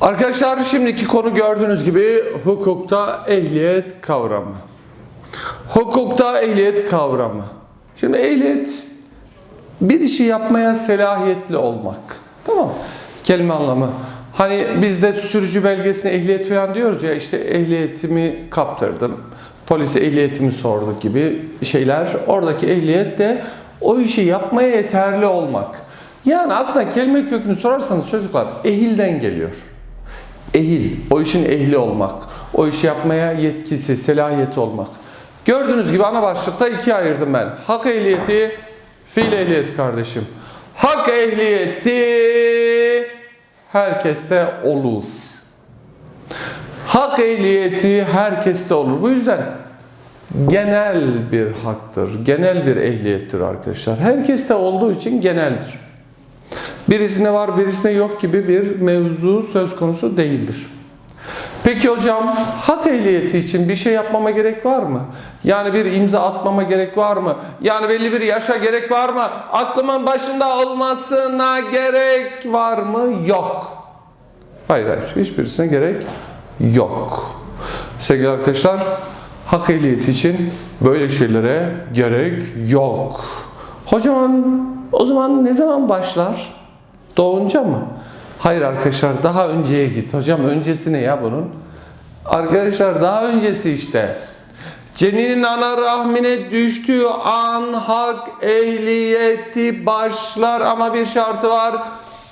Arkadaşlar şimdiki konu gördüğünüz gibi hukukta ehliyet kavramı. Hukukta ehliyet kavramı. Şimdi ehliyet bir işi yapmaya selahiyetli olmak. Tamam mı? Kelime anlamı. Hani bizde sürücü belgesine ehliyet falan diyoruz ya işte ehliyetimi kaptırdım. Polise ehliyetimi sordu gibi şeyler. Oradaki ehliyet de o işi yapmaya yeterli olmak. Yani aslında kelime kökünü sorarsanız çocuklar ehilden geliyor. Ehil, o işin ehli olmak, o işi yapmaya yetkisi, selahiyeti olmak. Gördüğünüz gibi ana başlıkta ikiye ayırdım ben. Hak ehliyeti, fiil ehliyeti kardeşim. Hak ehliyeti herkeste olur. Hak ehliyeti herkeste olur. Bu yüzden genel bir haktır, genel bir ehliyettir arkadaşlar. Herkeste olduğu için geneldir. Birisine var birisine yok gibi bir mevzu söz konusu değildir. Peki hocam hak ehliyeti için bir şey yapmama gerek var mı? Yani bir imza atmama gerek var mı? Yani belli bir yaşa gerek var mı? Aklımın başında olmasına gerek var mı? Yok. Hayır hayır hiçbirisine gerek yok. Sevgili arkadaşlar hak ehliyeti için böyle şeylere gerek yok. Hocam o zaman ne zaman başlar? Doğunca mı? Hayır arkadaşlar daha önceye git. Hocam öncesi ne ya bunun? Arkadaşlar daha öncesi işte. Ceninin ana rahmine düştüğü an hak ehliyeti başlar ama bir şartı var.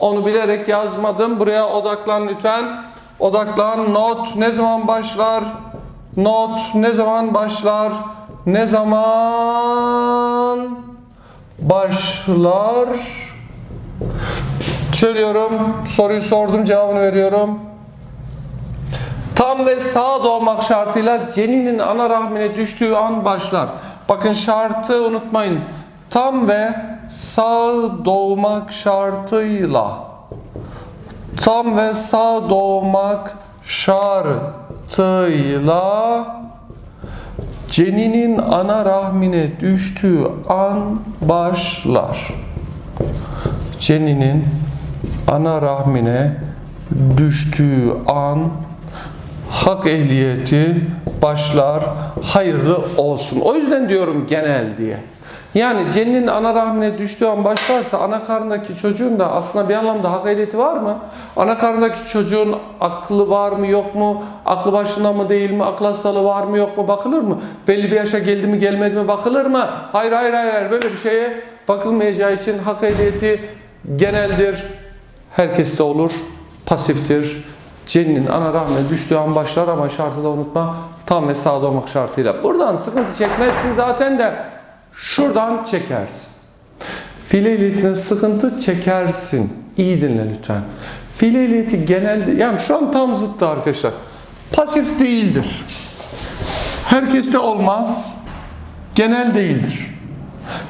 Onu bilerek yazmadım. Buraya odaklan lütfen. Odaklan. Not ne zaman başlar? Not ne zaman başlar? Ne zaman başlar? Söylüyorum. Soruyu sordum, cevabını veriyorum. Tam ve sağ doğmak şartıyla ceninin ana rahmine düştüğü an başlar. Bakın şartı unutmayın. Tam ve sağ doğmak şartıyla. Tam ve sağ doğmak şartıyla ceninin ana rahmine düştüğü an başlar. Ceninin ana rahmine düştüğü an hak ehliyeti başlar hayırlı olsun. O yüzden diyorum genel diye. Yani cennin ana rahmine düştüğü an başlarsa ana karnındaki çocuğun da aslında bir anlamda hak ehliyeti var mı? Ana karnındaki çocuğun aklı var mı yok mu? Aklı başında mı değil mi? Akıl hastalığı var mı yok mu? Bakılır mı? Belli bir yaşa geldi mi gelmedi mi? Bakılır mı? Hayır hayır hayır böyle bir şeye bakılmayacağı için hak ehliyeti geneldir. Herkeste olur. Pasiftir. Cennin ana rahmine düştüğü an başlar ama şartı da unutma. Tam ve sağda olmak şartıyla. Buradan sıkıntı çekmezsin zaten de şuradan çekersin. Fiil ehliyetine sıkıntı çekersin. İyi dinle lütfen. Fiil ehliyeti genelde yani şu an tam zıttı arkadaşlar. Pasif değildir. Herkeste olmaz. Genel değildir.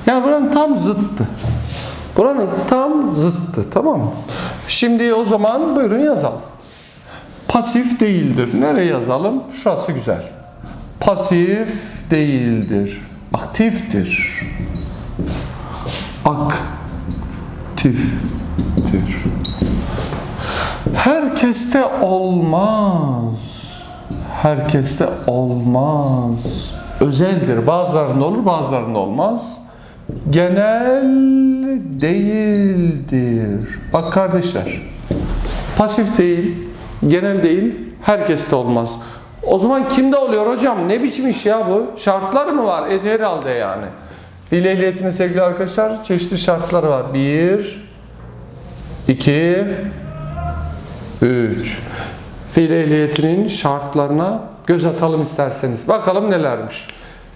Yani buranın tam zıttı. Buranın tam zıttı tamam mı? Şimdi o zaman buyurun yazalım. Pasif değildir. Nereye yazalım? Şurası güzel. Pasif değildir. Aktiftir. Aktiftir. Herkeste olmaz. Herkeste olmaz. Özeldir. Bazılarında olur, bazılarında olmaz. Genel değildir. Bak kardeşler. Pasif değil, genel değil, herkeste olmaz. O zaman kimde oluyor hocam? Ne biçim iş ya bu? Şartları mı var? E, herhalde yani. Fiil ehliyetinin sevgili arkadaşlar çeşitli şartları var. Bir, iki, üç. Fiil ehliyetinin şartlarına göz atalım isterseniz. Bakalım nelermiş.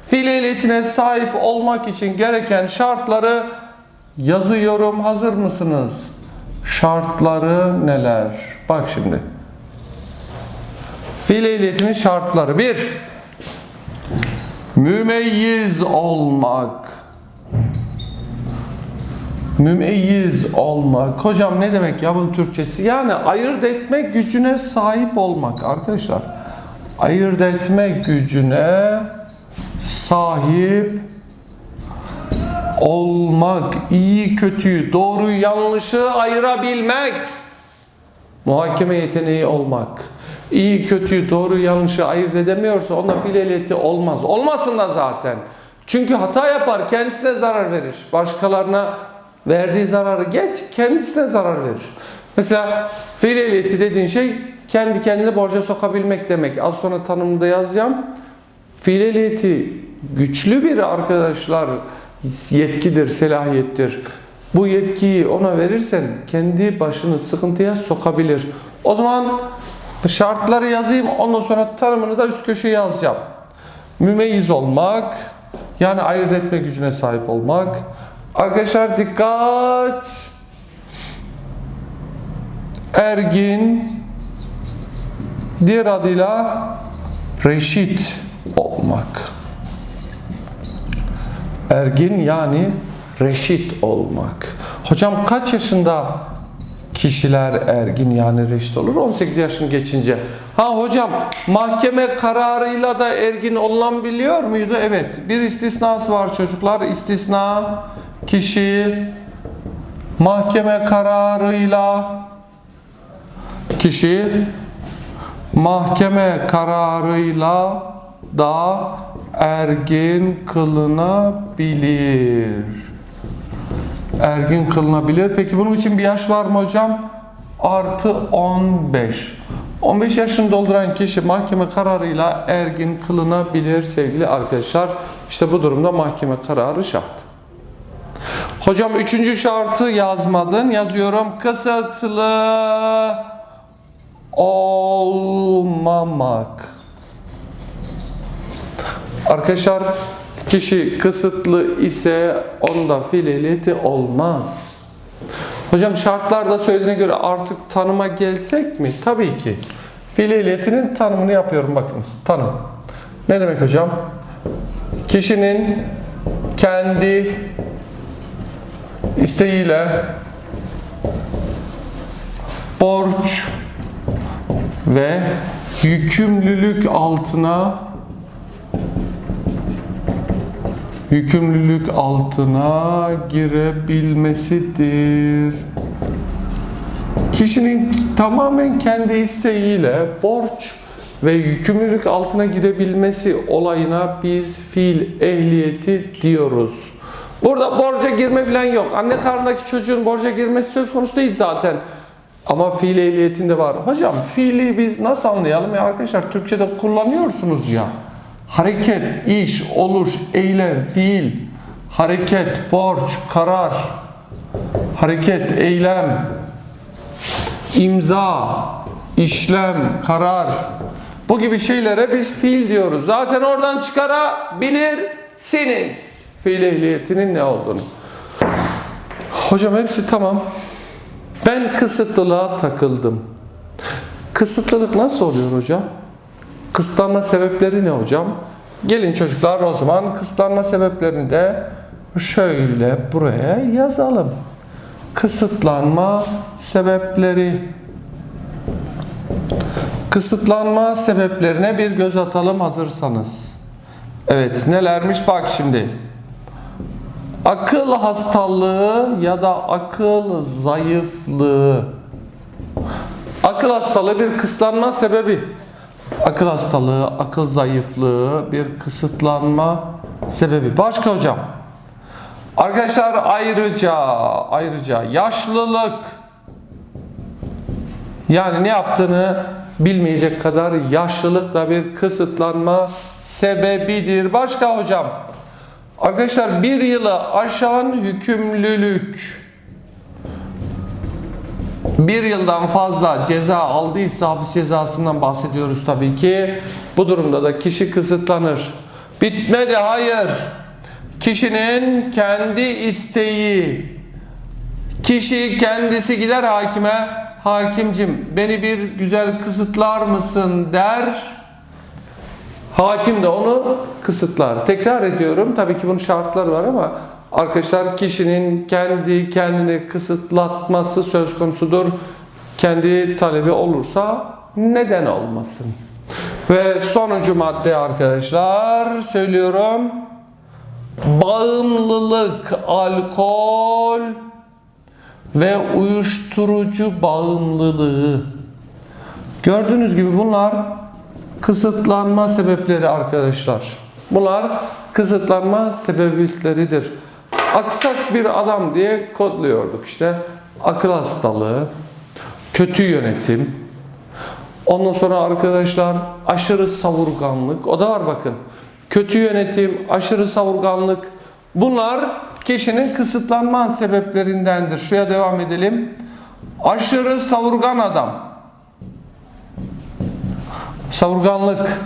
Fiil ehliyetine sahip olmak için gereken şartları yazıyorum. Hazır mısınız? Şartları neler? Bak şimdi. Fiil ehliyetinin şartları. Bir, mümeyyiz olmak. Mümeyyiz olmak. Hocam ne demek ya bunun Türkçesi? Yani ayırt etme gücüne sahip olmak arkadaşlar. Ayırt etme gücüne sahip olmak, iyi kötüyü, doğruyu yanlışı ayırabilmek. muhakeme yeteneği olmak, iyi kötüyü doğru yanlışı ayırt edemiyorsa onda fiil ehliyeti olmaz. Olmasın da zaten. Çünkü hata yapar, kendisine zarar verir. Başkalarına verdiği zararı geç, kendisine zarar verir. Mesela fiil ehliyeti dediğin şey kendi kendini borca sokabilmek demek. Az sonra tanımında yazacağım. Fiil ehliyeti güçlü bir arkadaşlar yetkidir, selahiyettir. Bu yetkiyi ona verirsen kendi başını sıkıntıya sokabilir. O zaman şartları yazayım ondan sonra tanımını da üst köşeye yazacağım. Mümeyyiz olmak, yani ayırt etme gücüne sahip olmak. Arkadaşlar dikkat! Ergin, diğer adıyla reşit olmak. Ergin yani reşit olmak. Hocam kaç yaşında kişiler ergin yani reşit olur? 18 yaşını geçince. Ha hocam mahkeme kararıyla da ergin olunabiliyor muydu? Evet. Bir istisnası var çocuklar. İstisna kişi mahkeme kararıyla kişi mahkeme kararıyla da ergin kılınabilir. Ergin kılınabilir. Peki bunun için bir yaş var mı hocam? Artı 15. 15 yaşını dolduran kişi mahkeme kararıyla ergin kılınabilir sevgili arkadaşlar. İşte bu durumda mahkeme kararı şart. Hocam üçüncü şartı yazmadın. Yazıyorum. Kısıtlı olmamak. Arkadaşlar kişi kısıtlı ise onda fiil ehliyeti olmaz. Hocam şartlarda söylediğine göre artık tanıma gelsek mi? Tabii ki. Fiil ehliyetinin tanımını yapıyorum bakınız. Tanım. Ne demek hocam? Kişinin kendi isteğiyle borç ve yükümlülük altına yükümlülük altına girebilmesidir. Kişinin tamamen kendi isteğiyle borç ve yükümlülük altına girebilmesi olayına biz fiil ehliyeti diyoruz. Burada borca girme falan yok. Anne karnındaki çocuğun borca girmesi söz konusu değil zaten. Ama fiil ehliyetinde var. Hocam fiili biz nasıl anlayalım ya arkadaşlar Türkçe'de kullanıyorsunuz ya. Hareket, iş, oluş, eylem, fiil, hareket, borç, karar, hareket, eylem, imza, işlem, karar. Bu gibi şeylere biz fiil diyoruz. Zaten oradan çıkarabilirsiniz fiil ehliyetinin ne olduğunu. Hocam hepsi tamam. Ben kısıtlılığa takıldım. Kısıtlılık nasıl oluyor hocam? Kısıtlanma sebepleri ne hocam? Gelin çocuklar o zaman kısıtlanma sebeplerini de şöyle buraya yazalım. Kısıtlanma sebepleri. Kısıtlanma sebeplerine bir göz atalım hazırsanız. Evet nelermiş bak şimdi. Akıl hastalığı ya da akıl zayıflığı. Akıl hastalığı bir kısıtlanma sebebi. Akıl hastalığı, akıl zayıflığı bir kısıtlanma sebebi. Başka hocam? Arkadaşlar ayrıca ayrıca yaşlılık yani ne yaptığını bilmeyecek kadar yaşlılık da bir kısıtlanma sebebidir. Başka hocam? Arkadaşlar bir yılı aşan hükümlülük bir yıldan fazla ceza aldıysa hapis cezasından bahsediyoruz tabii ki. Bu durumda da kişi kısıtlanır. Bitmedi hayır. Kişinin kendi isteği. Kişi kendisi gider hakime. Hakimcim beni bir güzel kısıtlar mısın der. Hakim de onu kısıtlar. Tekrar ediyorum. Tabii ki bunun şartları var ama arkadaşlar kişinin kendi kendini kısıtlatması söz konusudur. Kendi talebi olursa neden olmasın? Ve sonuncu madde arkadaşlar söylüyorum. Bağımlılık, alkol ve uyuşturucu bağımlılığı. Gördüğünüz gibi bunlar kısıtlanma sebepleri arkadaşlar. Bunlar kısıtlanma sebepleridir. Aksak bir adam diye kodluyorduk işte. Akıl hastalığı, kötü yönetim, ondan sonra arkadaşlar aşırı savurganlık, o da var bakın. Kötü yönetim, aşırı savurganlık bunlar kişinin kısıtlanma sebeplerindendir. Şuraya devam edelim. Aşırı savurgan adam. Savurganlık,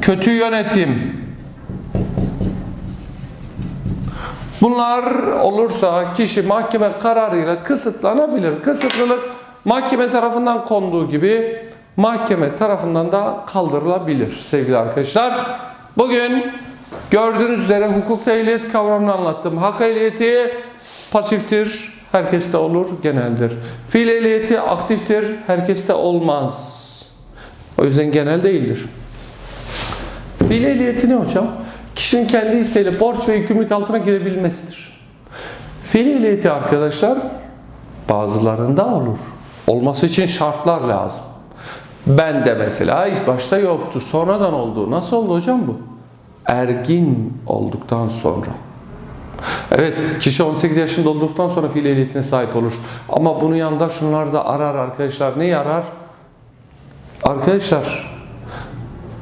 kötü yönetim. Bunlar olursa kişi mahkeme kararıyla kısıtlanabilir. Kısıtlılık mahkeme tarafından konduğu gibi mahkeme tarafından da kaldırılabilir sevgili arkadaşlar. Bugün gördüğünüz üzere hukukta ehliyet kavramını anlattım. Hak ehliyeti pasiftir, herkeste olur, geneldir. Fiil ehliyeti aktiftir, herkeste olmaz. O yüzden genel değildir. Fiil ehliyeti ne hocam? Kişinin kendi isteğiyle borç ve yükümlülük altına girebilmesidir. Fiil ehliyeti arkadaşlar bazılarında olur. Olması için şartlar lazım. Ben de mesela ilk başta yoktu. Sonradan oldu. Nasıl oldu hocam bu? Ergin olduktan sonra. Evet, kişi 18 yaşında olduktan sonra fiil ehliyetine sahip olur. Ama bunun yanında şunlar da arar arkadaşlar. Ne arar? Arkadaşlar,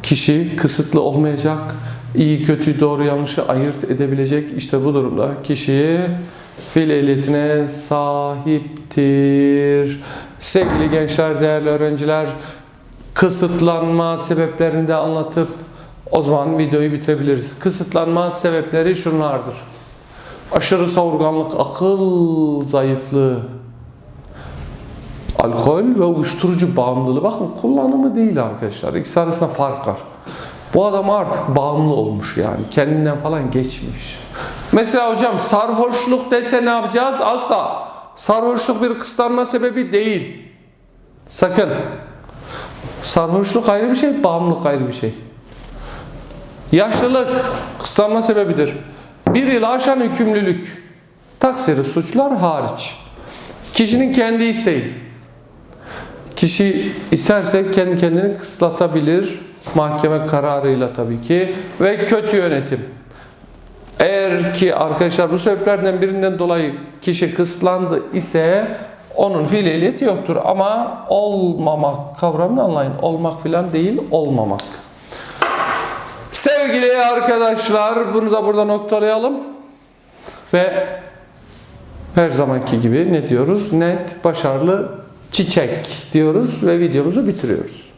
kişi kısıtlı olmayacak, iyi kötü doğru yanlışı ayırt edebilecek. İşte bu durumda kişi fiil ehliyetine sahiptir. Sevgili gençler, değerli öğrenciler, kısıtlanma sebeplerini de anlatıp o zaman videoyu bitirebiliriz. Kısıtlanma sebepleri şunlardır. Aşırı savurganlık, akıl zayıflığı, alkol ve uyuşturucu bağımlılığı. Bakın kullanımı değil arkadaşlar. İkisi arasında fark var. Bu adam artık bağımlı olmuş yani. Kendinden falan geçmiş. Mesela hocam sarhoşluk dese ne yapacağız? Asla. Sarhoşluk bir kısıtlanma sebebi değil. Sakın. Sarhoşluk ayrı bir şey, bağımlılık ayrı bir şey. Yaşlılık kısıtlanma sebebidir. Bir yıl aşan yükümlülük. Taksiri suçlar hariç. Kişinin kendi isteği. Kişi isterse kendi kendini kısıtlatabilir. Mahkeme kararıyla tabii ki. Ve kötü yönetim. Eğer ki arkadaşlar bu sebeplerden birinden dolayı kişi kısıtlandı ise onun fiil ehliyeti yoktur. Ama olmamak kavramını anlayın. Olmak filan değil, olmamak. Sevgili arkadaşlar bunu da burada noktalayalım. Ve her zamanki gibi ne diyoruz? Net, başarılı, çiçek diyoruz ve videomuzu bitiriyoruz.